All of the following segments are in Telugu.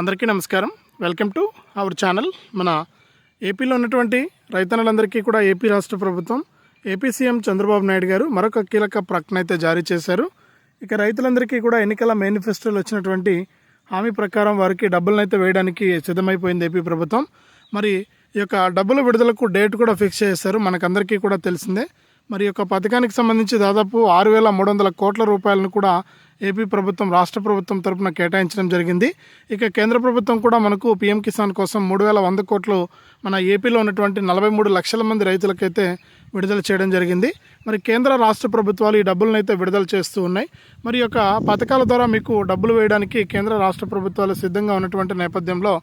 అందరికీ నమస్కారం. వెల్కమ్ టు అవర్ ఛానల్ మన ఏపీలో ఉన్నటువంటి రైతన్నులందరికీ కూడా ఏపీ రాష్ట్ర ప్రభుత్వం ఏపీ సీఎం చంద్రబాబు నాయుడు గారు మరొక కీలక ప్రకటన అయితే జారీ చేశారు. ఇక రైతులందరికీ కూడా ఎన్నికల మేనిఫెస్టోలో వచ్చినటువంటి హామీ ప్రకారం వారికి డబ్బులను అయితే వేయడానికి సిద్ధమైపోయింది ఏపీ ప్రభుత్వం. మరి ఈ యొక్క డబ్బుల విడుదలకు డేట్ కూడా ఫిక్స్ చేశారు. మనకందరికీ కూడా తెలిసిందే. మరి యొక్క పథకానికి సంబంధించి దాదాపు ఆరు వేల మూడు వందల కోట్ల రూపాయలను కూడా ఏపీ ప్రభుత్వం రాష్ట్ర ప్రభుత్వం తరపున కేటాయించడం జరిగింది. ఇక కేంద్ర ప్రభుత్వం కూడా మనకు పీఎం కిసాన్ కోసం మూడు వేల వంద కోట్లు మన ఏపీలో ఉన్నటువంటి నలభై మూడు లక్షల మంది రైతులకైతే విడుదల చేయడం జరిగింది. మరి కేంద్ర రాష్ట్ర ప్రభుత్వాలు ఈ డబ్బులను అయితే విడుదల చేస్తూ ఉన్నాయి. మరి యొక్క పథకాల ద్వారా మీకు డబ్బులు వేయడానికి కేంద్ర రాష్ట్ర ప్రభుత్వాలు సిద్ధంగా ఉన్నటువంటి నేపథ్యంలో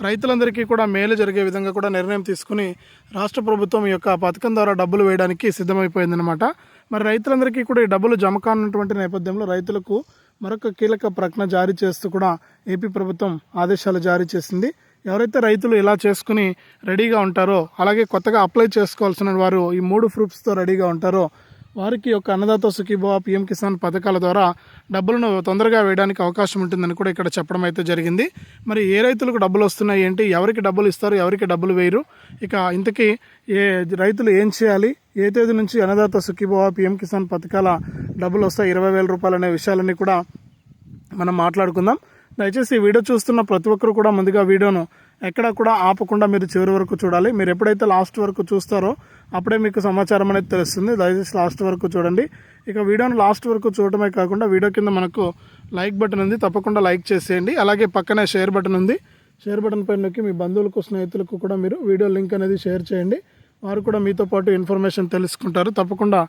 రైతులందరికీ కూడా మేలు జరిగే విధంగా కూడా నిర్ణయం తీసుకుని రాష్ట్ర ప్రభుత్వం ఈ యొక్క పథకం ద్వారా డబ్బులు వేయడానికి సిద్ధమైపోయిందనమాట మరి రైతులందరికీ కూడా ఈ డబ్బులు జమ కానున్నటువంటి నేపథ్యంలో రైతులకు మరొక కీలక ప్రకటన జారీ చేస్తూ కూడా ఏపీ ప్రభుత్వం ఆదేశాలు జారీ చేసింది. ఎవరైతే రైతులు ఇలా చేసుకుని రెడీగా ఉంటారో అలాగే కొత్తగా అప్లై చేసుకోవాల్సిన వారు ఈ మూడు ప్రూఫ్స్తో రెడీగా ఉంటారో వారికి యొక్క అన్నదాత సుఖీభవ పిఎం కిసాన్ పథకాల ద్వారా డబ్బులను తొందరగా వేయడానికి అవకాశం ఉంటుందని కూడా ఇక్కడ చెప్పడం అయితే జరిగింది. మరి ఏ రైతులకు డబ్బులు వస్తున్నాయి ఏంటి? ఎవరికి డబ్బులు ఇస్తారు? ఎవరికి డబ్బులు వేయరు? ఇక ఇంతకీ ఏ రైతులు ఏం చేయాలి? ఏ తేదీ నుంచి అన్నదాత సుఖీభవ పిఎం కిసాన్ పథకాల డబ్బులు వస్తాయి? ఇరవై వేల రూపాయలు అనే విషయాలన్నీ కూడా మనం మాట్లాడుకుందాం. దయచేసి ఈ వీడియో చూస్తున్న ప్రతి ఒక్కరు కూడా ముందుగా వీడియోను ఎక్కడ కూడా ఆపకుండా మీరు చివరి వరకు చూడాలి. మీరు ఎప్పుడైతే లాస్ట్ వరకు చూస్తారో అప్పుడే మీకు సమాచారం అనేది తెలుస్తుంది. దయచేసి లాస్ట్ వరకు చూడండి. ఇక వీడియోను లాస్ట్ వరకు చూడటమే కాకుండా వీడియో కింద మనకు లైక్ బటన్ ఉంది. తప్పకుండా లైక్ చేసేయండి. అలాగే పక్కనే షేర్ బటన్ ఉంది. షేర్ బటన్ పైన నొక్కి మీ బంధువులకు స్నేహితులకు కూడా మీరు వీడియో లింక్ అనేది షేర్ చేయండి. వారు కూడా మీతో పాటు ఇన్ఫర్మేషన్ తెలుసుకుంటారు. తప్పకుండా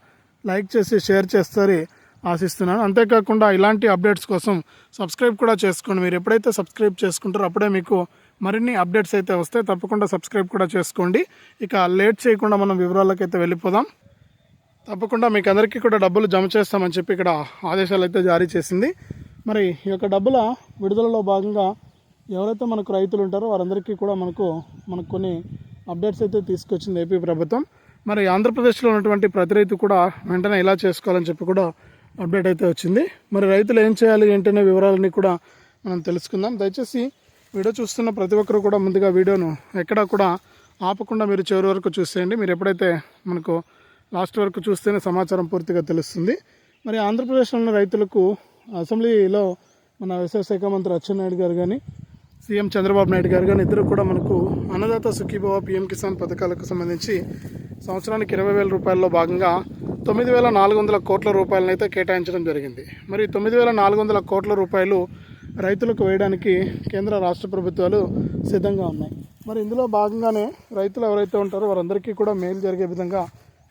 లైక్ చేసి షేర్ చేస్తారని ఆశిస్తున్నాను. అంతేకాకుండా ఇలాంటి అప్డేట్స్ కోసం సబ్స్క్రైబ్ కూడా చేసుకోండి. మీరు ఎప్పుడైతే సబ్స్క్రైబ్ చేసుకుంటారో అప్పుడే మీకు మరిన్ని అప్డేట్స్ అయితే వస్తే తప్పకుండా సబ్స్క్రైబ్ కూడా చేసుకోండి. ఇక లేట్ చేయకుండా మనం వివరాలకు అయితే వెళ్ళిపోదాం. తప్పకుండా మీకు అందరికీ కూడా డబ్బులు జమ చేస్తామని చెప్పి ఇక్కడ ఆదేశాలు అయితే జారీ చేసింది. మరి ఈ యొక్క డబ్బుల విడుదలలో భాగంగా ఎవరైతే మనకు రైతులు ఉంటారో వారందరికీ కూడా మనకు మనకు కొన్ని అప్డేట్స్ అయితే తీసుకొచ్చింది ఏపీ ప్రభుత్వం. మరి ఆంధ్రప్రదేశ్లో ఉన్నటువంటి ప్రతి రైతు కూడా వెంటనే ఇలా చేసుకోవాలని చెప్పి కూడా అప్డేట్ అయితే వచ్చింది. మరి రైతులు ఏం చేయాలి ఏంటనే వివరాలన్నీ కూడా మనం తెలుసుకుందాం. దయచేసి వీడియో చూస్తున్న ప్రతి ఒక్కరు కూడా ముందుగా వీడియోను ఎక్కడా కూడా ఆపకుండా మీరు చివరి వరకు చూసేయండి. మీరు ఎప్పుడైతే మనకు లాస్ట్ వరకు చూస్తేనే సమాచారం పూర్తిగా తెలుస్తుంది. మరి ఆంధ్రప్రదేశ్లోని రైతులకు అసెంబ్లీలో మన వ్యవసాయ శాఖ మంత్రి అచ్చెన్నాయుడు గారు కానీ సీఎం చంద్రబాబు నాయుడు గారు కానీ ఇద్దరు కూడా మనకు అన్నదాత సుఖీభావ పిఎం కిసాన్ పథకాలకు సంబంధించి సంవత్సరానికి ఇరవై వేల రూపాయల్లో భాగంగా తొమ్మిది వేల నాలుగు వందల కోట్ల రూపాయలను అయితే కేటాయించడం జరిగింది. మరి తొమ్మిది వేల నాలుగు వందల కోట్ల రూపాయలు రైతులకు వేయడానికి కేంద్ర రాష్ట్ర ప్రభుత్వాలు సిద్ధంగా ఉన్నాయి. మరి ఇందులో భాగంగానే రైతులు ఎవరైతే ఉంటారో వారందరికీ కూడా మేలు జరిగే విధంగా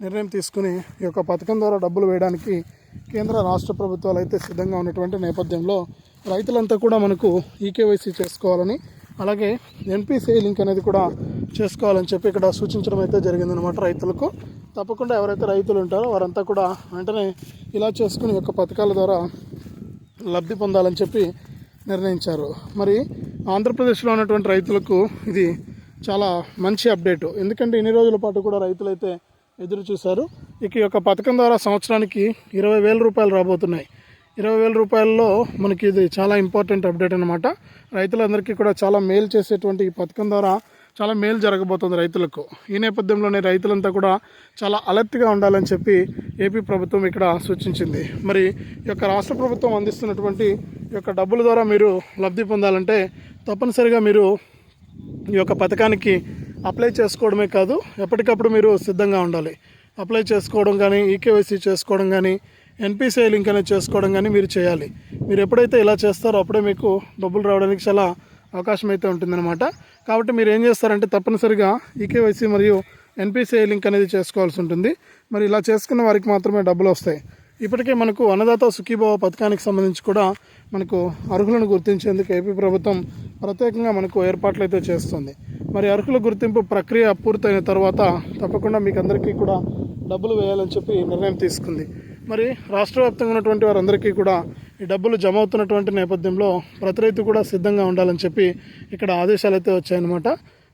నిర్ణయం తీసుకుని ఈ యొక్క పథకం ద్వారా డబ్బులు వేయడానికి కేంద్ర రాష్ట్ర ప్రభుత్వాలు అయితే సిద్ధంగా ఉన్నటువంటి నేపథ్యంలో రైతులంతా కూడా మనకు ఈకేవైసీ చేసుకోవాలని అలాగే ఎన్పిసిఐ లింక్ అనేది కూడా చేసుకోవాలని చెప్పి ఇక్కడ సూచించడం అయితే జరిగిందనమాట రైతులకు. తప్పకుండా ఎవరైతే రైతులు ఉంటారో వారంతా కూడా వెంటనే ఇలా చేసుకుని ఈ యొక్క పథకాల ద్వారా లబ్ధి పొందాలని చెప్పి నిర్ణయించారు. మరి ఆంధ్రప్రదేశ్లో ఉన్నటువంటి రైతులకు ఇది చాలా మంచి అప్డేట్. ఎందుకంటే ఇన్ని రోజుల పాటు కూడా రైతులైతే ఎదురు చూశారు. ఇక ఈ యొక్క పథకం ద్వారా సంవత్సరానికి ఇరవై వేల రూపాయలు రాబోతున్నాయి. ఇరవై వేల రూపాయల్లో మనకి ఇది చాలా ఇంపార్టెంట్ అప్డేట్ అనమాట రైతులందరికీ కూడా చాలా మేలు చేసేటువంటి ఈ పథకం ద్వారా చాలా మేలు జరగబోతుంది రైతులకు. ఈ నేపథ్యంలోనే రైతులంతా కూడా చాలా అలర్ట్గా ఉండాలని చెప్పి ఏపీ ప్రభుత్వం ఇక్కడ సూచించింది. మరి ఈ యొక్క రాష్ట్ర ప్రభుత్వం అందిస్తున్నటువంటి ఈ యొక్క డబ్బుల ద్వారా మీరు లబ్ధి పొందాలంటే తప్పనిసరిగా మీరు ఈ యొక్క పథకానికి అప్లై చేసుకోవడమే కాదు ఎప్పటికప్పుడు మీరు సిద్ధంగా ఉండాలి. అప్లై చేసుకోవడం కానీ ఈకేవైసీ చేసుకోవడం కానీ ఎన్పిసిఐ లింక్ అనేది చేసుకోవడం కానీ మీరు చేయాలి. మీరు ఎప్పుడైతే ఇలా చేస్తారో అప్పుడే మీకు డబ్బులు రావడానికి చాలా అవకాశం అయితే ఉంటుందన్నమాట. కాబట్టి మీరు ఏం చేస్తారంటే తప్పనిసరిగా ఈకేవైసీ మరియు ఎన్పిసిఐ లింక్ అనేది చేసుకోవాల్సి ఉంటుంది. మరి ఇలా చేసుకున్న వారికి మాత్రమే డబ్బులు వస్తాయి. ఇప్పటికే మనకు అన్నదాత సుఖీభావ పథకానికి సంబంధించి కూడా మనకు అర్హులను గుర్తించేందుకు ఏపీ ప్రభుత్వం ప్రత్యేకంగా మనకు ఏర్పాట్లు అయితే చేస్తుంది. మరి అర్హుల గుర్తింపు ప్రక్రియ పూర్తయిన తర్వాత తప్పకుండా మీకు అందరికీ కూడా డబ్బులు వేయాలని చెప్పి నిర్ణయం తీసుకుంది. మరి రాష్ట్ర వ్యాప్తంగా ఉన్నటువంటి వారందరికీ కూడా ఈ డబ్బులు జమ అవుతున్నటువంటి నేపథ్యంలో ప్రతి రైతు కూడా సిద్ధంగా ఉండాలని చెప్పి ఇక్కడ ఆదేశాలు అయితే వచ్చాయన్నమాట.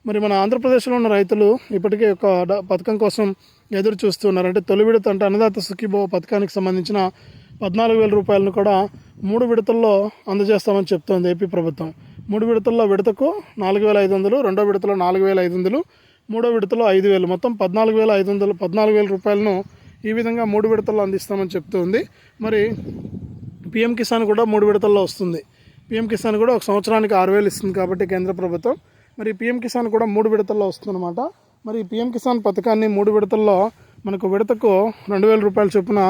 మరి మన ఆంధ్రప్రదేశ్లో ఉన్న రైతులు ఇప్పటికే ఒక డ- పథకం కోసం ఎదురు చూస్తున్నారు అంటే తొలి విడత అంటే అన్నదాత సుఖీభవ పథకానికి సంబంధించిన పద్నాలుగు వేల రూపాయలను కూడా మూడు విడతల్లో అందజేస్తామని చెప్తోంది ఏపీ ప్రభుత్వం. మూడు విడతల్లో విడతకు నాలుగు వేల ఐదు వందలు రెండో విడతలో నాలుగు వేల ఐదు వందలు మూడో విడతలో ఐదు వేలు. మొత్తం పద్నాలుగు వేల ఐదు వందలు పద్నాలుగు వేల రూపాయలను ఈ విధంగా మూడు విడతల్లో అందిస్తామని చెప్తుంది. మరి పిఎం కిసాన్ కూడా మూడు విడతల్లో వస్తుంది. పిఎం కిసాన్ కూడా ఒక సంవత్సరానికి ఆరు వేలు ఇస్తుంది కాబట్టి కేంద్ర ప్రభుత్వం. మరి పిఎం కిసాన్ కూడా మూడు విడతల్లో వస్తుందన్నమాట. మరి పిఎం కిసాన్ పథకాన్ని మూడు విడతల్లో మనకు విడతకు రెండు వేల రూపాయల చొప్పున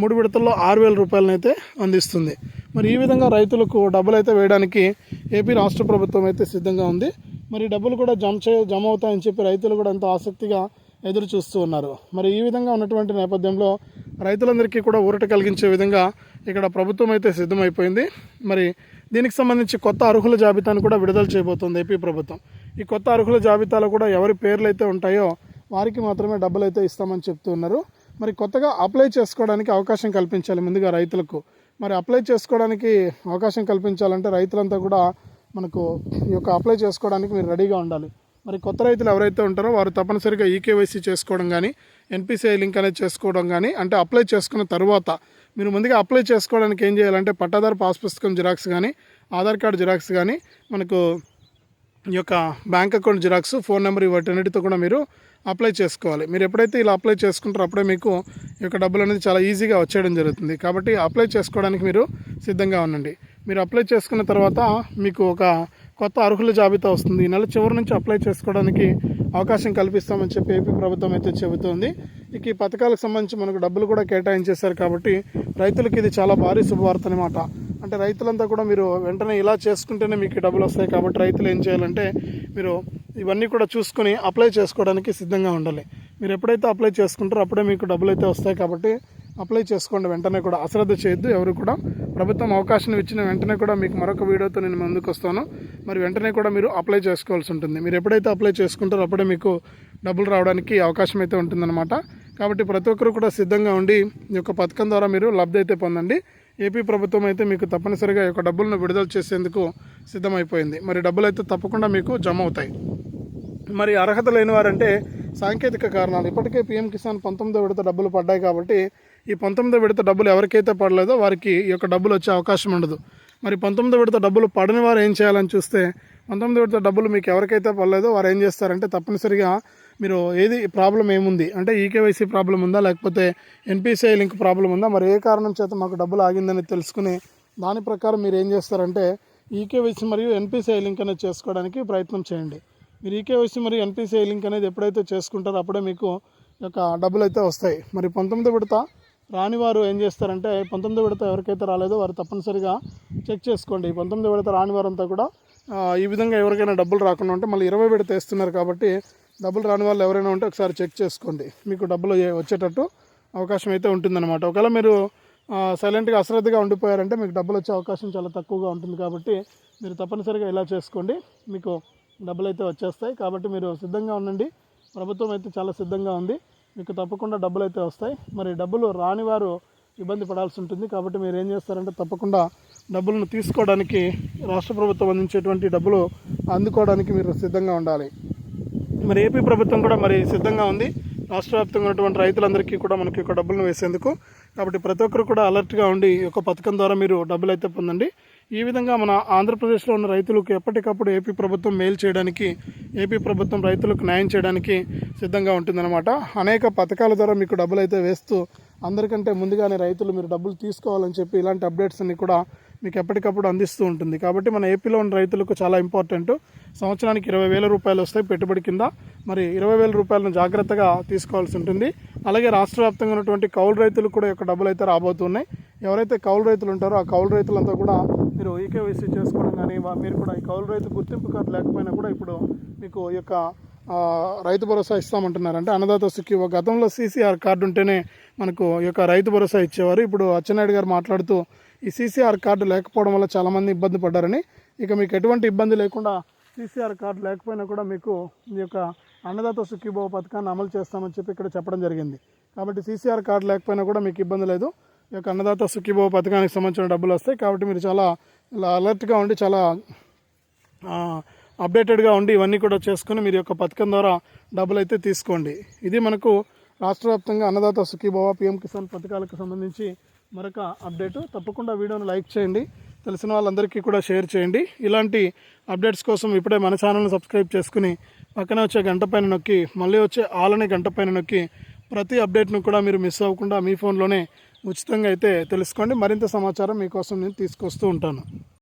మూడు విడతల్లో ఆరు వేల రూపాయలను అయితే అందిస్తుంది. మరి ఈ విధంగా రైతులకు డబ్బులు అయితే వేయడానికి ఏపీ రాష్ట్ర ప్రభుత్వం అయితే సిద్ధంగా ఉంది. మరి డబ్బులు కూడా జమ చే జమ అవుతాయని చెప్పి రైతులు కూడా ఎంతో ఆసక్తిగా ఎదురు చూస్తూ ఉన్నారు. మరి ఈ విధంగా ఉన్నటువంటి నేపథ్యంలో రైతులందరికీ కూడా ఊరట కలిగించే విధంగా ఇక్కడ ప్రభుత్వం అయితే సిద్ధమైపోయింది. మరి దీనికి సంబంధించి కొత్త అర్హుల జాబితాను కూడా విడుదల చేయబోతోంది ఏపీ ప్రభుత్వం. ఈ కొత్త అర్హుల జాబితాలో కూడా ఎవరి పేర్లు అయితే ఉంటాయో వారికి మాత్రమే డబ్బులు అయితే ఇస్తామని చెప్తున్నారు మరి కొత్తగా అప్లై చేసుకోవడానికి అవకాశం కల్పించాలి ముందుగా రైతులకు. మరి అప్లై చేసుకోవడానికి అవకాశం కల్పించాలంటే రైతులంతా కూడా మనకు ఈ యొక్క అప్లై చేసుకోవడానికి మీరు రెడీగా ఉండాలి. మరి కొత్త రైతులు ఎవరైతే ఉంటారో వారు తప్పనిసరిగా ఈకేవైసీ చేసుకోవడం కానీ ఎన్పిసిఐ లింక్ అనేది చేసుకోవడం కానీ అంటే అప్లై చేసుకున్న తర్వాత మీరు ముందుగా అప్లై చేసుకోవడానికి ఏం చేయాలంటే పట్టాదారు పాస్ పుస్తకం జిరాక్స్ కానీ ఆధార్ కార్డు జిరాక్స్ కానీ మనకు ఈ యొక్క bank account xerox phone number ఇవన్నిటితో కూడా మీరు అప్లై చేసుకోవాలి. మీరు ఎప్పుడైతే ఇలా అప్లై చేసుకుంటారో అప్పుడే మీకు ఈ యొక్క డబ్బులు అనేది చాలా ఈజీగా వచ్చేయడం జరుగుతుంది. కాబట్టి అప్లై చేసుకోవడానికి మీరు సిద్ధంగా ఉండండి. మీరు అప్లై చేసుకున్న తర్వాత మీకు ఒక కొత్త అర్హుల జాబితా వస్తుంది. ఈ నెల చివరి నుంచి అప్లై చేసుకోవడానికి అవకాశం కల్పిస్తామని చెప్పి ఏపీ ప్రభుత్వం అయితే చెబుతోంది. ఇక ఈ పథకాలకు సంబంధించి మనకు డబ్బులు కూడా కేటాయించేశారు కాబట్టి రైతులకు ఇది చాలా భారీ శుభవార్త అనమాట అంటే రైతులంతా కూడా మీరు వెంటనే ఇలా చేసుకుంటేనే మీకు డబ్బులు వస్తాయి కాబట్టి రైతులు ఏం చేయాలంటే మీరు ఇవన్నీ కూడా చూసుకొని అప్లై చేసుకోవడానికి సిద్ధంగా ఉండాలి. మీరు ఎప్పుడైతే అప్లై చేసుకుంటారో అప్పుడే మీకు డబ్బులు అయితే వస్తాయి కాబట్టి అప్లై చేసుకోండి. వెంటనే కూడా అశ్రద్ధ చేయొద్దు. ఎవరు కూడా ప్రభుత్వం అవకాశం ఇచ్చిన వెంటనే కూడా మీకు మరొక వీడియోతో నేను ముందుకు వస్తాను. మరి వెంటనే కూడా మీరు అప్లై చేసుకోవాల్సి ఉంటుంది. మీరు ఎప్పుడైతే అప్లై చేసుకుంటారో అప్పుడే మీకు డబ్బులు రావడానికి అవకాశం అయితే ఉంటుందన్నమాట. కాబట్టి ప్రతి ఒక్కరు కూడా సిద్ధంగా ఉండి ఈ యొక్క పథకం ద్వారా మీరు లబ్ధి అయితే పొందండి. ఏపీ ప్రభుత్వం అయితే మీకు తప్పనిసరిగా ఈ యొక్క డబ్బులను విడుదల చేసేందుకు సిద్ధమైపోయింది. మరి డబ్బులు అయితే తప్పకుండా మీకు జమ అవుతాయి. మరి అర్హత లేని వారంటే సాంకేతిక కారణాలు. ఇప్పటికే పీఎం కిసాన్ పంతొమ్మిదో విడత డబ్బులు పడ్డాయి కాబట్టి ఈ పంతొమ్మిదో విడత డబ్బులు ఎవరికైతే పడలేదో వారికి ఈ యొక్క డబ్బులు వచ్చే అవకాశం ఉండదు. మరి పంతొమ్మిదో విడత డబ్బులు పడని వారు ఏం చేయాలని చూస్తే పంతొమ్మిదో విడత డబ్బులు మీకు ఎవరికైతే పడలేదో వారు ఏం చేస్తారంటే తప్పనిసరిగా మీరు ఏది ప్రాబ్లం ఏముంది? అంటే ఈకేవైసీ ప్రాబ్లం ఉందా? లేకపోతే ఎన్పిసిఐ లింక్ ప్రాబ్లం ఉందా? మరి ఏ కారణం చేత మాకు డబ్బులు ఆగిందని తెలుసుకుని దాని ప్రకారం మీరు ఏం చేస్తారంటే ఈకేవైసీ మరియు ఎన్పిసిఐ లింక్ అనేది చేసుకోవడానికి ప్రయత్నం చేయండి. మీరు ఈకేవైసీ మరియు ఎన్పిసిఐ లింక్ అనేది ఎప్పుడైతే చేసుకుంటారో అప్పుడే మీకు ఈ యొక్క డబ్బులు అయితే వస్తాయి. మరి పంతొమ్మిది విడత రానివారు ఏం చేస్తారంటే పంతొమ్మిది విడత ఎవరికైతే రాలేదో వారు తప్పనిసరిగా చెక్ చేసుకోండి. పంతొమ్మిది విడత రాని వారంతా కూడా ఈ విధంగా ఎవరికైనా డబ్బులు రాకుండా ఉంటే మళ్ళీ ఇరవై విడత వేస్తున్నారు కాబట్టి డబ్బులు రాని వాళ్ళు ఎవరైనా ఉంటే ఒకసారి చెక్ చేసుకోండి. మీకు డబ్బులు వచ్చేటట్టు అవకాశం అయితే ఉంటుందన్నమాట. ఒకవేళ మీరు సైలెంట్గా అశ్రద్ధగా ఉండిపోయారంటే మీకు డబ్బులు వచ్చే అవకాశం చాలా తక్కువగా ఉంటుంది కాబట్టి మీరు తప్పనిసరిగా ఇలా చేసుకోండి. మీకు డబ్బులు అయితే వచ్చేస్తాయి. కాబట్టి మీరు సిద్ధంగా ఉండండి. ప్రభుత్వం అయితే చాలా సిద్ధంగా ఉంది. మీకు తప్పకుండా డబ్బులు అయితే వస్తాయి. మరి డబ్బులు రాని వారు ఇబ్బంది పడాల్సి ఉంటుంది. కాబట్టి మీరు ఏం చేస్తారంటే తప్పకుండా డబ్బులను తీసుకోవడానికి రాష్ట్ర ప్రభుత్వం అందించేటువంటి డబ్బులు అందుకోవడానికి మీరు సిద్ధంగా ఉండాలి. మరి ఏపీ ప్రభుత్వం కూడా మరి సిద్ధంగా ఉంది. రాష్ట్ర వ్యాప్తంగా ఉన్నటువంటి రైతులందరికీ కూడా మనకి ఒక డబ్బులను వేసేందుకు. కాబట్టి ప్రతి ఒక్కరు కూడా అలర్ట్గా ఉండి ఈ యొక్క పథకం ద్వారా మీరు డబ్బులు అయితే పొందండి. ఈ విధంగా మన ఆంధ్రప్రదేశ్లో ఉన్న రైతులకు ఎప్పటికప్పుడు ఏపీ ప్రభుత్వం మేలు చేయడానికి ఏపీ ప్రభుత్వం రైతులకు న్యాయం చేయడానికి సిద్ధంగా ఉంటుందన్నమాట. అనేక పథకాల ద్వారా మీకు డబ్బులు అయితే వేస్తూ అందరికంటే ముందుగానే రైతులు మీరు డబ్బులు తీసుకోవాలని చెప్పి ఇలాంటి అప్డేట్స్ అన్ని కూడా మీకు ఎప్పటికప్పుడు అందిస్తూ ఉంటుంది. కాబట్టి మన ఏపీలో ఉన్న రైతులకు చాలా ఇంపార్టెంట్. సంవత్సరానికి ఇరవై వేల రూపాయలు వస్తాయి పెట్టుబడి కింద మరి ఇరవై వేల రూపాయలను జాగ్రత్తగా తీసుకోవాల్సి ఉంటుంది. అలాగే రాష్ట్ర వ్యాప్తంగా ఉన్నటువంటి కౌలు రైతులకు కూడా యొక్క డబ్బులు అయితే రాబోతున్నాయి. ఎవరైతే కౌలు రైతులు ఉంటారో ఆ కౌలు రైతులంతా కూడా మీరు ఈకేవైసీ చేసుకోవడం కానీ మీరు కూడా ఈ కౌలు రైతు గుర్తింపు కార్డు లేకపోయినా కూడా ఇప్పుడు మీకు ఈ యొక్క రైతు భరోసా ఇస్తామంటున్నారు అంటే అన్నదాత సుఖీ గతంలో సీసీఆర్ కార్డు ఉంటేనే మనకు ఈ యొక్క రైతు భరోసా ఇచ్చేవారు. ఇప్పుడు అచ్చెన్నాయుడు గారు మాట్లాడుతూ ఈ సీసీఆర్ కార్డు లేకపోవడం వల్ల చాలామంది ఇబ్బంది పడ్డారని. ఇక మీకు ఎటువంటి ఇబ్బంది లేకుండా సీసీఆర్ కార్డు లేకపోయినా కూడా మీకు ఈ యొక్క అన్నదాత సుఖీభావ పథకాన్ని అమలు చేస్తామని చెప్పి ఇక్కడ చెప్పడం జరిగింది. కాబట్టి సీసీఆర్ కార్డు లేకపోయినా కూడా మీకు ఇబ్బంది లేదు. ఈ యొక్క అన్నదాత సుఖీభావ పథకానికి సంబంధించిన డబ్బులు వస్తాయి. కాబట్టి మీరు చాలా ఇలా అలర్ట్గా ఉండి చాలా అప్డేటెడ్గా ఉండి ఇవన్నీ కూడా చేసుకుని మీరు యొక్క పథకం ద్వారా డబ్బులు అయితే తీసుకోండి. ఇది మనకు రాష్ట్ర వ్యాప్తంగా అన్నదాత సుఖీభవ పిఎం కిసాన్ పథకాలకు సంబంధించి మరొక అప్డేటు. తప్పకుండా వీడియోను లైక్ చేయండి. తెలిసిన వాళ్ళందరికీ కూడా షేర్ చేయండి. ఇలాంటి అప్డేట్స్ కోసం ఇప్పుడే మన ఛానల్ని సబ్స్క్రైబ్ చేసుకుని పక్కన వచ్చే గంట పైన నొక్కి మళ్ళీ వచ్చే ఆలనే గంట పైన నొక్కి ప్రతి అప్డేట్ను కూడా మీరు మిస్ అవ్వకుండా మీ ఫోన్లోనే ఉచితంగా అయితే తెలుసుకోండి. మరింత సమాచారం మీకోసం నేను తీసుకొస్తూ ఉంటాను.